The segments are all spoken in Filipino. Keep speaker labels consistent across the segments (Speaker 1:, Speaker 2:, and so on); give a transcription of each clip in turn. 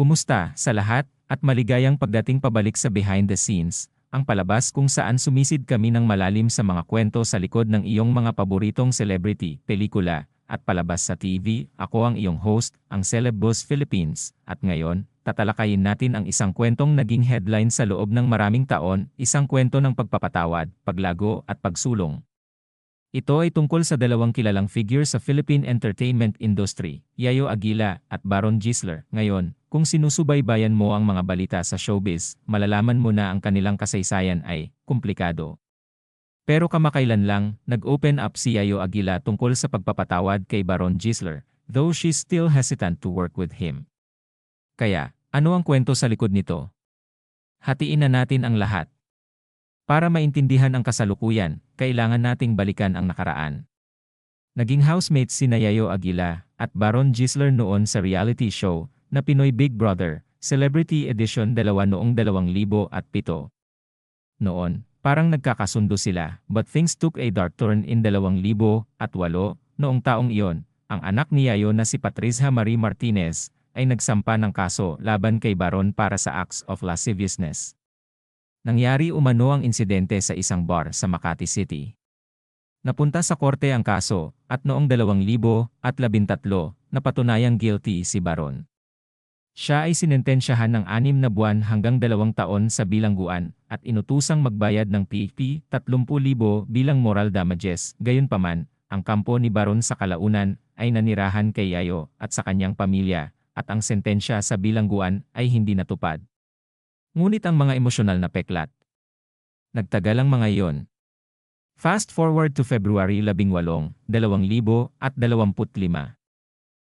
Speaker 1: Kumusta sa lahat at maligayang pagdating pabalik sa behind the scenes, ang palabas kung saan sumisid kami ng malalim sa mga kwento sa likod ng iyong mga paboritong celebrity, pelikula, at palabas sa TV. Ako ang iyong host, ang Celeb Boss Philippines, at ngayon, tatalakayin natin ang isang kwentong naging headline sa loob ng maraming taon, isang kwento ng pagpapatawad, paglago at pagsulong. Ito ay tungkol sa dalawang kilalang figure sa Philippine entertainment industry, Yayo Aguila at Baron Gisler. Ngayon, kung sinusubaybayan mo ang mga balita sa showbiz, malalaman mo na ang kanilang kasaysayan ay komplikado. Pero kamakailan lang, nag-open up si Yayo Aguila tungkol sa pagpapatawad kay Baron Gisler, though she's still hesitant to work with him. Kaya, ano ang kwento sa likod nito? Hatiin na natin ang lahat. Para maintindihan ang kasalukuyan, kailangan nating balikan ang nakaraan. Naging housemates si Nayayo Aguila at Baron Gisler noon sa reality show na Pinoy Big Brother, Celebrity Edition 2 noong 2007. Noon, parang nagkakasundo sila, but things took a dark turn in 2008 noong taong iyon. Ang anak ni Yayo na si Patricia Marie Martinez ay nagsampa ng kaso laban kay Baron para sa acts of lasciviousness. Nangyari umano ang insidente sa isang bar sa Makati City. Napunta sa korte ang kaso, at noong 2013, napatunayang guilty si Baron. Siya ay sinentensyahan ng anim na buwan hanggang dalawang taon sa bilangguan at inutusang magbayad ng PEP 30,000 bilang moral damages. Gayunpaman, ang kampo ni Baron sa kalaunan ay nanirahan kay Yayo at sa kanyang pamilya at ang sentensya sa bilangguan ay hindi natupad. Ngunit ang mga emosyonal na peklat. Nagtagal ang mga iyon. Fast forward to February 18, 2025.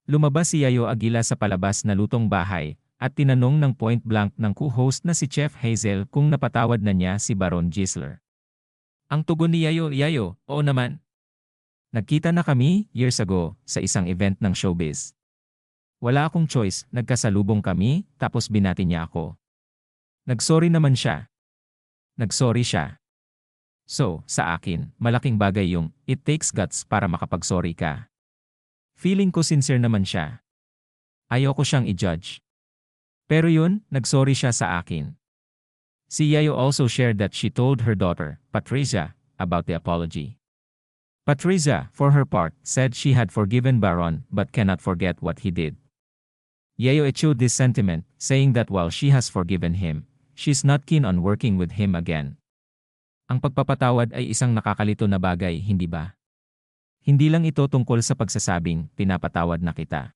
Speaker 1: Lumabas si Yayo Aguila sa palabas na Lutong Bahay at tinanong ng point blank ng co-host na si Chef Hazel kung napatawad na niya si Baron Gisler. Ang tugon ni Yayo, Yayo, oo naman. Nagkita na kami, years ago, sa isang event ng showbiz. Wala akong choice, nagkasalubong kami, tapos binati niya ako. Nagsorry naman siya. Nagsorry siya. So, sa akin, malaking bagay yung, it takes guts para makapagsorry ka. Feeling ko sincere naman siya. Ayoko siyang i-judge. Pero yun, nagsorry siya sa akin. Si Yayo also shared that she told her daughter, Patricia, about the apology. Patricia, for her part, said she had forgiven Baron but cannot forget what he did. Yayo echoed this sentiment, saying that while she has forgiven him, she's not keen on working with him again. Ang pagpapatawad ay isang nakakalito na bagay, hindi ba? Hindi lang ito tungkol sa pagsasabing, pinapatawad na kita.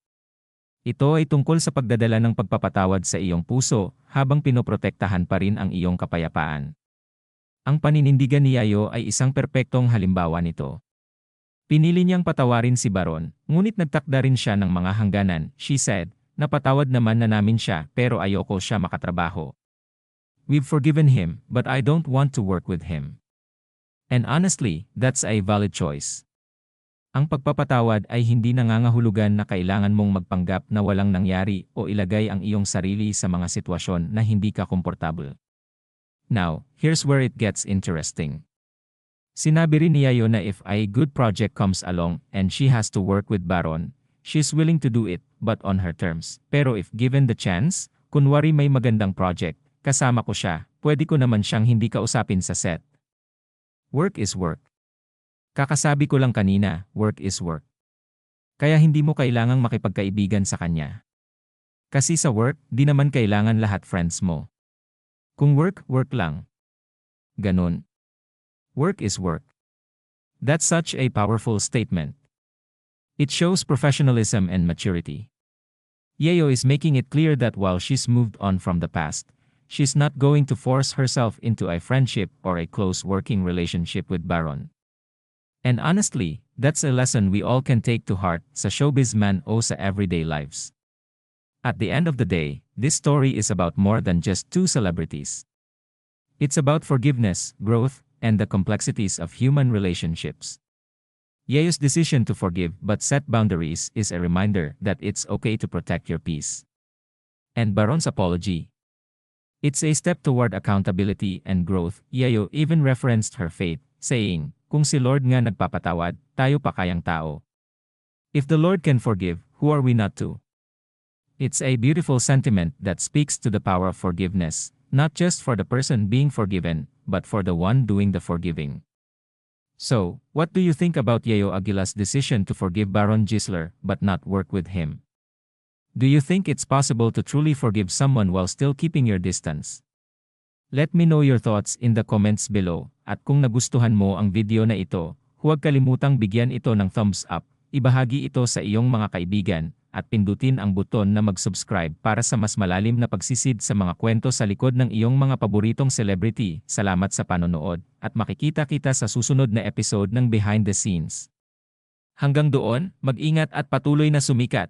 Speaker 1: Ito ay tungkol sa pagdadala ng pagpapatawad sa iyong puso habang pinoprotektahan pa rin ang iyong kapayapaan. Ang paninindigan ni Yayo ay isang perpektong halimbawa nito. Pinili niyang patawarin si Baron, ngunit nagtakda rin siya ng mga hangganan, she said, napatawad naman na namin siya pero ayoko siya makatrabaho. We've forgiven him, but I don't want to work with him. And honestly, that's a valid choice. Ang pagpapatawad ay hindi nangangahulugan na kailangan mong magpanggap na walang nangyari o ilagay ang iyong sarili sa mga sitwasyon na hindi ka komportable. Now, here's where it gets interesting. Sinabi rin niya yun na if a good project comes along and she has to work with Baron, she's willing to do it, but on her terms. Pero if given the chance, kunwari may magandang project, kasama ko siya, pwede ko naman siyang hindi kausapin sa set. Work is work. Kakasabi ko lang kanina, work is work. Kaya hindi mo kailangang makipagkaibigan sa kanya. Kasi sa work, di naman kailangan lahat friends mo. Kung work, work lang. Ganun. Work is work. That's such a powerful statement. It shows professionalism and maturity. Yeo is making it clear that while she's moved on from the past, she's not going to force herself into a friendship or a close working relationship with Baron. And honestly, that's a lesson we all can take to heart sa showbiz man o sa everyday lives. At the end of the day, this story is about more than just two celebrities. It's about forgiveness, growth, and the complexities of human relationships. Yeo's decision to forgive but set boundaries is a reminder that it's okay to protect your peace. And Baron's apology, It's a step toward accountability and growth. Yayo even referenced her faith, saying, Kung si Lord nga nagpapatawad, tayo pa kayang tao. If the Lord can forgive, who are we not to? It's a beautiful sentiment that speaks to the power of forgiveness, not just for the person being forgiven, but for the one doing the forgiving. So, what do you think about Yayo Aguila's decision to forgive Baron Gisler but not work with him? Do you think it's possible to truly forgive someone while still keeping your distance? Let me know your thoughts in the comments below, at kung nagustuhan mo ang video na ito, huwag kalimutang bigyan ito ng thumbs up, ibahagi ito sa iyong mga kaibigan, at pindutin ang buton na mag-subscribe para sa mas malalim na pagsisid sa mga kwento sa likod ng iyong mga paboritong celebrity. Salamat sa panonood, at makikita kita sa susunod na episode ng Behind the Scenes. Hanggang doon, mag-ingat at patuloy na sumikat.